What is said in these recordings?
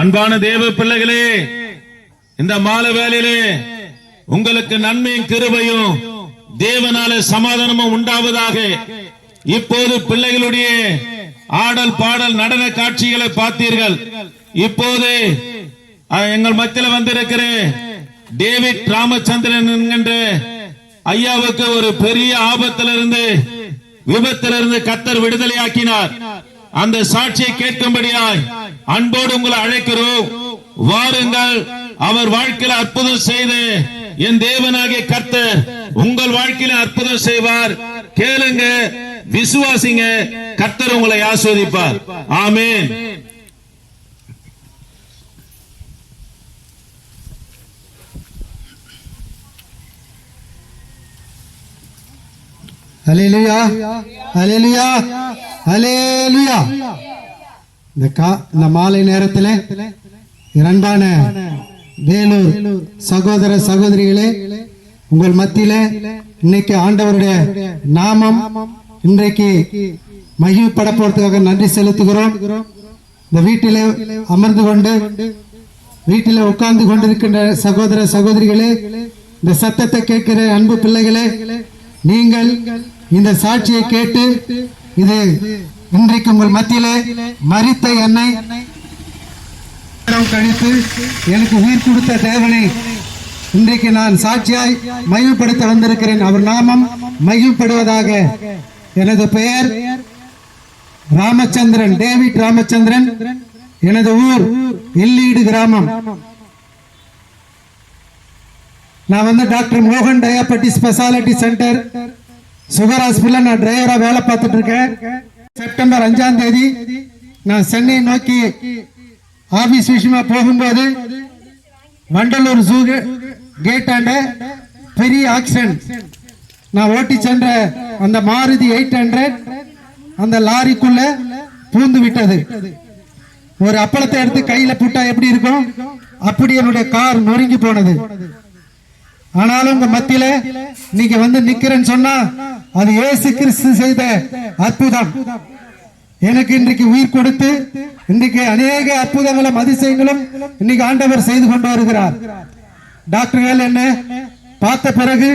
அன்பான தேவ பிள்ளைகளே இந்த மாலை வேலையிலே உங்களுக்கு நன்மையும் கிருபையும் தேவனால சமாதானமும் உண்டாவதாக. இப்போது பிள்ளைகளுடைய ஆடல் பாடல் நடன காட்சிகளை பார்த்தீர்கள். இப்போது எங்கள் மத்தியில் வந்திருக்கிற டேவிட் ராமச்சந்திரன் என்கின்ற ஐயாவுக்கு ஒரு பெரிய ஆபத்திலிருந்து விபத்திலிருந்து கத்தர் விடுதலையாக்கினார். அந்த சாட்சியை கேட்கும்படியாய் அன்போடு உங்களை அழைக்கிறோம். வாருங்கள் அவர் வாழ்க்கையில அற்புதம் செய்து என் தேவனாகிய கர்த்தர் உங்கள் வாழ்க்கையில அற்புதம் செய்வார். கேளுங்க விசுவாசிங்க கர்த்தர் உங்களை ஆஸ்வதிப்பார் ஆமேன். அலேலுயா அலேலுயா அலேலுயா இந்த கா இந்த மாலை நேரத்தில் இரண்டான வேலூர் சகோதர சகோதரிகளே உங்கள் மத்தியில இன்னைக்கு ஆண்டவருடைய நாமம் இன்றைக்கு மகிழ்ப்பட போறதுக்காக நன்றி செலுத்துகிறோம். இந்த வீட்டில அமர்ந்து கொண்டு வீட்டில உட்கார்ந்து கொண்டிருக்கின்ற சகோதர சகோதரிகளே இந்த சத்தத்தை கேட்கிற அன்பு பிள்ளைகளே நீங்கள் இந்த சாட்சியை கேட்டு இது இன்றைக்கு உங்கள் மத்தியிலே மறித்த என்னை கழித்து எனக்கு உயிர் கொடுத்த தேவனை இன்றைக்கு நான் சாட்சியாய் மகிழ்ப்படுத்த வந்திருக்கிறேன். அவர் நாமம் மகிழ்ப்படுவதாக எனது பெயர் ராமச்சந்திரன் டேவிட் ராமச்சந்திரன். எனது ஊர் எல்லீடு கிராமம். நான் வந்து டாக்டர் மோகன் diabetes speciality centre sugar hospital நான் டிரைவரா வேலை பார்த்துட்டு இருக்கேன் செப்டம்பர் அஞ்சாம் தேதி நான் சென்னை நோக்கி ஆபீஸ் விஷயமா போகும்போது வண்டலூர் ஜூ கேட் ஆண்ட பெரிய ஆக்சிடென்ட் நான் ஓட்டி சென்ற அந்த மாருதி எயிட் ஹண்ட்ரட் அந்த லாரிக்குள்ள பூந்து விட்டது. ஒரு அப்பளத்தை எடுத்து கையில புட்டா எப்படி இருக்கும்? அப்படி என்னுடைய கார் நொறுங்கி போனது. ஆனாலும் உங்க மத்தியில நீங்க வந்து நிக்கிறேன்னு சொன்னா அது ஏசு கிறிஸ்து செய்த அற்புதம். எனக்கு இன்றைக்கு உயிர் கொடுத்து இன்றைக்கு அநேக அற்புதங்களும் அதிசயங்களும் இன்னைக்கு ஆண்டவர் செய்து கொண்டு வருகிறார். டாக்டர்கள் என்ன பார்த்த பிறகு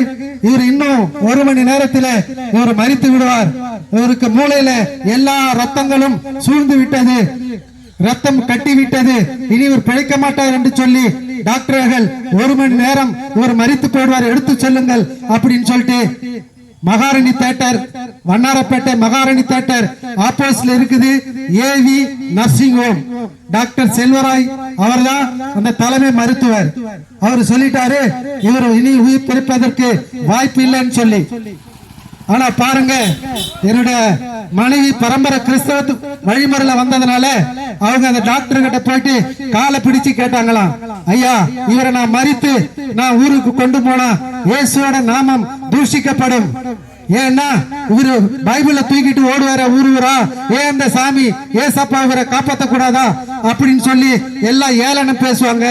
இவர் இன்னும் ஒரு மணி நேரத்தில் இவர் மறித்து விடுவார். இவருக்கு மூளையில எல்லா ரத்தங்களும் சூழ்ந்து விட்டது. ரத்தம் கட்டி விட்டது. இனி இவர் பிழைக்க மாட்டார் என்று சொல்லி டாக்டர்கள் ஒரு மணி நேரம் இவர் மறித்து போடுவார் எடுத்து செல்லுங்கள் அப்படின்னு சொல்லிட்டு மகாரணி தேட்டர் வண்ணாரப்பேட்டை மகாரணி தேட்டர் ஆப்போசிட்ல இருக்குது AV nursing home. Doctor Selvaraj அவர்தான் அந்த தலைமை மருத்துவர். அவர் சொல்லிட்டாரு இவர் இனி உயிர் பிறப்பதற்கு வாய்ப்பு இல்லைன்னு சொல்லி. ஆனா பாருங்க என்னுடைய மனைவி பரம்பரை கிறிஸ்தவத்து வழிமுறையில வந்ததுனால அவங்க அந்த டாக்டர் கிட்ட போயிட்டு காலை பிடிச்சு கேட்டாங்களாம். ஐயா இவரை நான் மறித்து நான் ஊருக்கு கொண்டு போனா இயேசுவோட நாமம் தூஷிக்கப்படும். ஏன்னா இவரு பைபிள தூக்கிட்டு ஓடுவார ஊருவரா ஏன் இந்த சாமி ஏசப்பா இவரை காப்பாத்த கூடாதா அப்படின்னு சொல்லி எல்லாம் ஏளனம் பேசுவாங்க.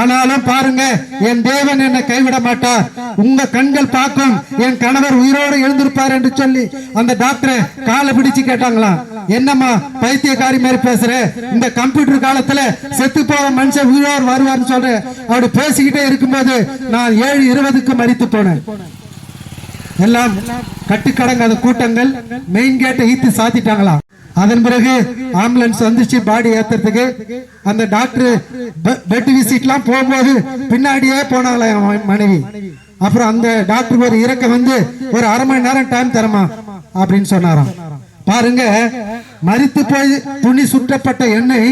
ஆனாலும் பாருங்க என் தேவன் என்னை கைவிட மாட்டார் உங்க கண்கள் பார்க்கும் என் கணவர் உயிரோடு எழுந்திருப்பார் என்று சொல்லி அந்த டாக்டரை காலை பிடிச்சு கேட்டாங்களாம் என்னம்மா பைத்தியக்காரி மாதிரி பேசுற? இந்த கம்ப்யூட்டர் காலத்துல செத்து போற மனுஷன் உயிரோடு வருவார்னு சொல்ற. அப்படி பேசிக்கிட்டே இருக்கும்போது நான் ஏழு இருபதுக்கு மறித்து போனேன். எல்லாம் கட்டுக்கடங்காத கூட்டங்கள் மெயின் கேட்டை ஈத்து சாத்திட்டாங்களாம் அதன் பிறகு ஆம்புலன்ஸ் வந்துச்சு பாடி ஏத்துறதுக்கு. அந்த டாக்டர் பெட் விசிட்லாம் போகும்போது பின்னாடியே போனாங்களா என் மனைவி. அப்புறம் அந்த டாக்டர் ஒரு இறக்க வந்து ஒரு அரை மணி நேரம் டைம் தரமா அப்படின்னு சொன்னாராம். பாருங்க மறித்து போய் துணி சுற்றப்பட்ட எண்ணெய்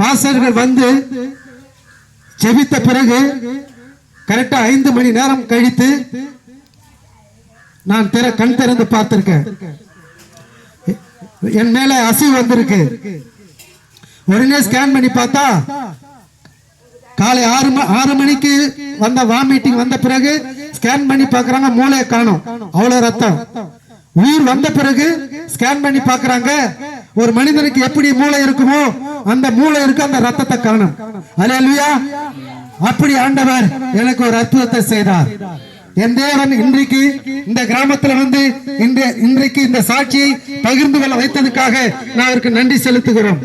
பாசர்கள் வந்து செபித்த பிறகு கரெக்டா ஐந்து மணி நேரம் கழித்து நான் திற கண் திறந்து பார்த்திருக்கேன். என் மேல அசைவு வந்திருக்கு. உடனே ஸ்கேன் பண்ணி பார்த்தா காலை ஆறு ஆறு மணிக்கு வந்த வாமிட்டிங் வந்த பிறகு ஸ்கேன் பண்ணி பாக்குறாங்க மூளையை காணும். அவ்வளவு ரத்தம். உயிர் வந்த பிறகு ஸ்கேன் பண்ணி பாக்குறாங்க ஒரு மனிதனுக்கு எப்படி மூளை இருக்குமோ அந்த மூளை இருக்கு அந்த ரத்தத்தை காணும். அலையா அப்படி ஆண்டவர் எனக்கு ஒரு அற்புதத்தை செய்தார். என் தேவன் இன்றைக்கு இந்த கிராமத்துல வந்து இந்த இன்றைக்கு இந்த சாட்சியை பகிர்ந்து கொள்ள வைத்ததுக்காக நான் அவருக்கு நன்றி செலுத்துகிறோம்.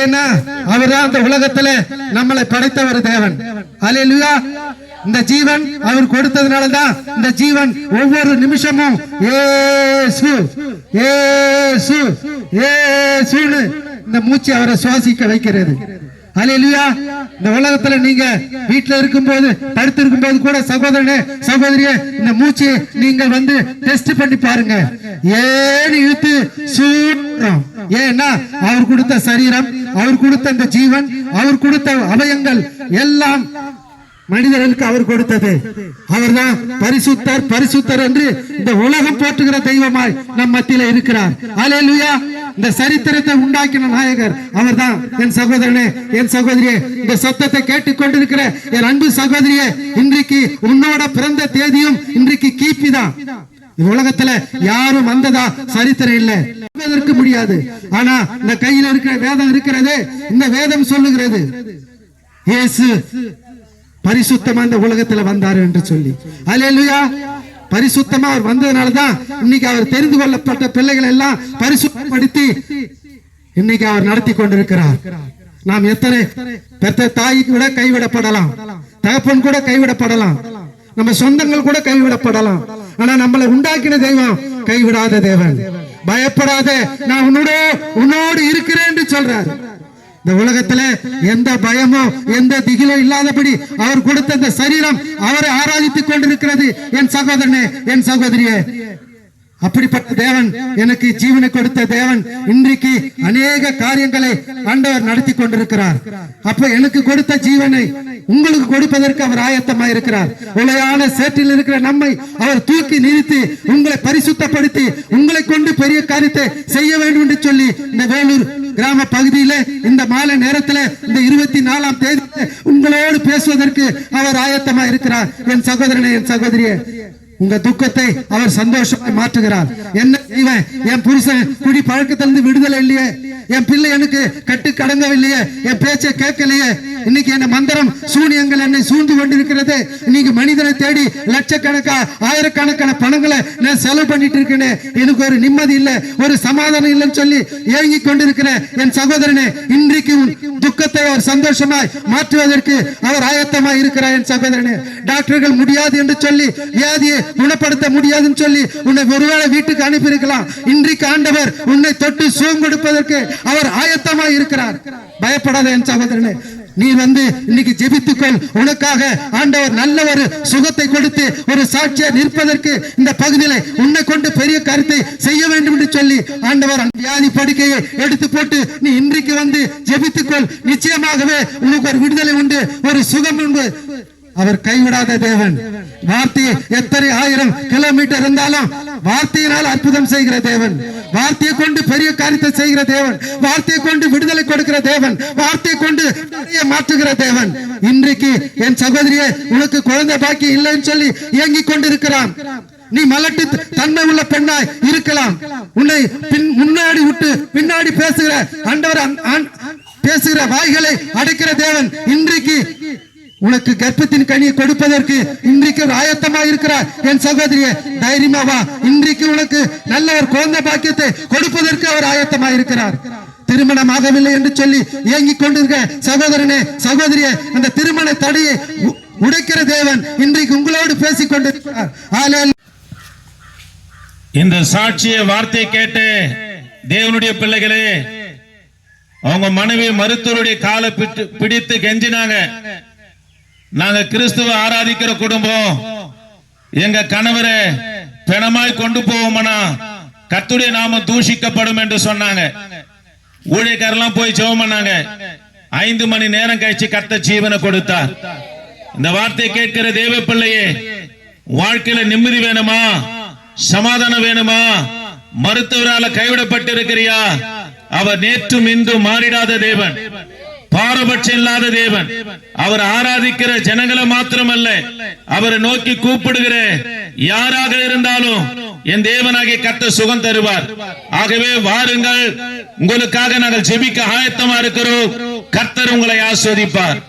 ஏன்னா அவர்தான் இந்த உலகத்துல நம்மளை படைத்தவர் தேவன். அல்லேலூயா. இந்த ஜீவன் அவர் கொடுத்ததுனால தான் இந்த ஜீவன் ஒவ்வொரு நிமிஷமும் ஏசு ஏசு ஏசுன்னு இந்த மூச்சு அவரை சுவாசிக்க வைக்கிறது. அல்லேலூயா இந்த உலகத்துல நீங்க வீட்டுல இருக்கும்போது படுத்து இருக்கும்போது கூட சகோதரனே சகோதரியே இந்த மூச்சு நீங்கள் வந்து டெஸ்ட் பண்ணி பாருங்க. ஏன்னு இழுத்து சூடுறோம் ஏன்னா அவர் கொடுத்த சரீரம் அவர் கொடுத்த இந்த ஜீவன் அவர் கொடுத்த அவயங்கள் எல்லாம் மனிதர்களுக்கு அவர் கொடுத்தது. அவர்தான் பரிசுத்தர் பரிசுத்தர் என்று இந்த உலகம் போற்றுகிற தெய்வமாய் நம் மத்தியில இருக்கிறார். அல்லேலூயா இந்த சரித்திரத்தை உண்டாக்கின நாயகர் அவர்தான். என் சகோதரனே என் சகோதரியே இந்த சத்தத்தை கேட்டுக்கொண்டிருக்கிற என் அன்பு சகோதரியே இன்றைக்கு உன்னோட பிறந்த தேதியும் இன்றைக்கு கீப்பி தான். உலகத்துல யாரும் வந்ததா சரித்திரம் இல்ல. சொல்வதற்கு முடியாது. ஆனா இந்த கையில இருக்கிற வேதம் இருக்கிறது இந்த வேதம் சொல்லுகிறது. இயேசு பரிசுத்தமா இந்த உலகத்துல வந்தாரு என்று சொல்லி. அல்லேலூயா பரிசுத்தமா அவர் வந்ததுனாலதான் இன்னைக்கு அவர் தெரிந்து கொள்ளப்பட்ட பிள்ளைகள் எல்லாம் பரிசுத்தப்படுத்தி இன்னைக்கு அவர் நடத்தி கொண்டிருக்கிறார். நாம் எத்தனை பெற்ற தாய்க்கு கூட கைவிடப்படலாம். தகப்பன் கூட கைவிடப்படலாம். நம்ம சொந்தங்கள் கூட கைவிடப்படலாம். ஆனா நம்மளை உண்டாக்கின தெய்வம் கைவிடாத தேவன். பயப்படாத நான் உன்னோட உன்னோடு இருக்கிறேன் என்று சொல்றாரு. இந்த உலகத்துல எந்த பயமோ எந்த திகிலோ இல்லாதபடி அவர் கொடுத்த இந்த சரீரம் அவரை ஆராதித்துக் கொண்டிருக்கிறது. என் சகோதரனே என் சகோதரியே. அப்படிப்பட்ட தேவன் எனக்கு ஜீவனை கொடுத்த தேவன் இன்றைக்கு அநேக காரியங்களை ஆண்டவர் நடத்தி கொண்டிருக்கிறார். அப்ப எனக்கு கொடுத்த ஜீவனை உங்களுக்கு கொடுப்பதற்கு அவர் ஆயத்தமா இருக்கிறார் உலையான சேற்றில் இருக்கிற நம்மை அவர் தூக்கி நிறுத்தி உங்களை பரிசுத்தப்படுத்தி உங்களை கொண்டு பெரிய காரியத்தை செய்ய வேண்டும் என்று சொல்லி இந்த வேலூர் கிராம பகுதியில இந்த மாலை நேரத்துல இந்த இருபத்தி நாலாம் தேதி உங்களோடு பேசுவதற்கு அவர் ஆயத்தமா இருக்கிறார். என் சகோதரனே என் சகோதரியே உங்க துக்கத்தை அவர் சந்தோஷமாய் மாற்றுகிறார். என்ன செய்வேன்? என் புருஷன் குடி பழக்கத்திலிருந்து விடுதலை இல்லையே. என் பிள்ளை எனக்கு கட்டு கடங்கவில்லையே என் பேச்சை கேட்கலையே. இன்னைக்கு என்ன மந்திரம் சூனியங்கள் என்னை சூழ்ந்து கொண்டிருக்கிறது. இன்னைக்கு மனிதனை தேடி லட்சக்கணக்கா ஆயிரக்கணக்கான பணங்களை நான் செலவு பண்ணிட்டு இருக்கேனே. எனக்கு ஒரு நிம்மதி இல்லை ஒரு சமாதானம் இல்லைன்னு சொல்லி ஏங்கி கொண்டிருக்கிற என் சகோதரனே இன்றைக்கு துக்கத்தை அவர் சந்தோஷமாய் மாற்றுவதற்கு அவர் ஆயத்தமாய் இருக்கிறார் என் சகோதரனே. டாக்டர்கள் முடியாது என்று சொல்லி வியாதியை குணப்படுத்த முடியாதுன்னு சொல்லி உன்னை ஒருவேளை வீட்டுக்கு அனுப்பி இருக்கலாம் இன்றைக்கு ஆண்டவர் உன்னை தொட்டு சுகம் கொடுப்பதற்கு அவர் ஆயத்தமா இருக்கிறார். பயப்படாத என் சகோதரனே. நீ வந்து இன்னைக்கு ஜெபித்துக்கொள். உனக்காக ஆண்டவர் நல்ல ஒரு சுகத்தை கொடுத்து ஒரு சாட்சியை நிற்பதற்கு இந்த பகுதியில உன்னை கொண்டு பெரிய கருத்தை செய்ய வேண்டும் என்று சொல்லி ஆண்டவர் வியாதி படுக்கையை எடுத்து போட்டு நீ இன்றைக்கு வந்து ஜெபித்துக்கொள். நிச்சயமாகவே உனக்கு ஒரு விடுதலை உண்டு ஒரு சுகம் உண்டு. அவர் கைவிடாத தேவன். வார்த்தையை எத்தனை ஆயிரம் கிலோமீட்டர் இருந்தாலும் வார்த்தையினால் அற்புதம் செய்கிற தேவன். வார்த்தையை கொண்டு பெரிய காரியத்தை செய்கிற தேவன். வார்த்தையை கொண்டு விடுதலை கொடுக்கிற தேவன். வார்த்தையை கொண்டு மாற்றுகிற தேவன். இன்றைக்கு என் சகோதரியே உனக்கு குழந்தை பாக்கி இல்லைன்னு சொல்லி இயங்கிக் கொண்டிருக்கிறான். நீ மலட்டு தன்மை உள்ள பெண்ணாய் இருக்கலாம். உன்னை பின் முன்னாடி விட்டு பின்னாடி பேசுகிற ஆண்டவர் பேசுகிற வாய்களை அடைக்கிற தேவன் இன்றைக்கு. உனக்கு கர்ப்பத்தின் கனியை கொடுப்பதற்கு இன்றைக்கு ஒரு ஆயத்தமா இருக்கிறார் என் சகோதரியே தைரியமா வா. இன்றைக்கு உனக்கு நல்ல ஒரு குழந்தை பாக்கியத்தை கொடுப்பதற்கு அவர் ஆயத்தமா இருக்கிறார். திருமணம் ஆகவில்லை என்று சொல்லி இயங்கிக் கொண்டிருக்க சகோதரனே சகோதரிய அந்த திருமண தடையை உ- உடைக்கிற தேவன் இன்றைக்கு உங்களோடு பேசிக் கொண்டிருக்கிறார். இந்த சாட்சிய வார்த்தை கேட்டு தேவனுடைய பிள்ளைகளே அவங்க மனைவி மருத்துவருடைய காலை பிடித்து கெஞ்சினாங்க. நாங்க கிறிஸ்துவ ஆராதிக்கிற குடும்பம். எங்க கணவரை பிணமாய் கொண்டு போவோம்னா கத்துடைய நாம தூஷிக்கப்படும் என்று சொன்னாங்க. ஊழியக்காரெல்லாம் போய் ஜெபம் பண்ணாங்க ஐந்து மணி நேரம் கழிச்சு கத்த ஜீவனை கொடுத்தார். இந்த வார்த்தை கேட்கிற தேவ பிள்ளையே வாழ்க்கையில நிம்மதி வேணுமா? சமாதானம் வேணுமா? மருத்துவரால கைவிடப்பட்டிருக்கிறியா? அவர் நேற்றும் இன்றும் மாறிடாத தேவன். பாரபட்சம் இல்லாத தேவன். அவர் ஆராதிக்கிற ஜனங்களை மாத்திரமல்ல அவரை நோக்கி கூப்பிடுகிற யாராக இருந்தாலும் என் தேவனாகிய கத்த சுகம் தருவார். ஆகவே வாருங்கள் உங்களுக்காக நாங்கள் ஜெபிக்க ஆயத்தமா இருக்கிறோம். கர்த்தர் உங்களை ஆஸ்வதிப்பார்.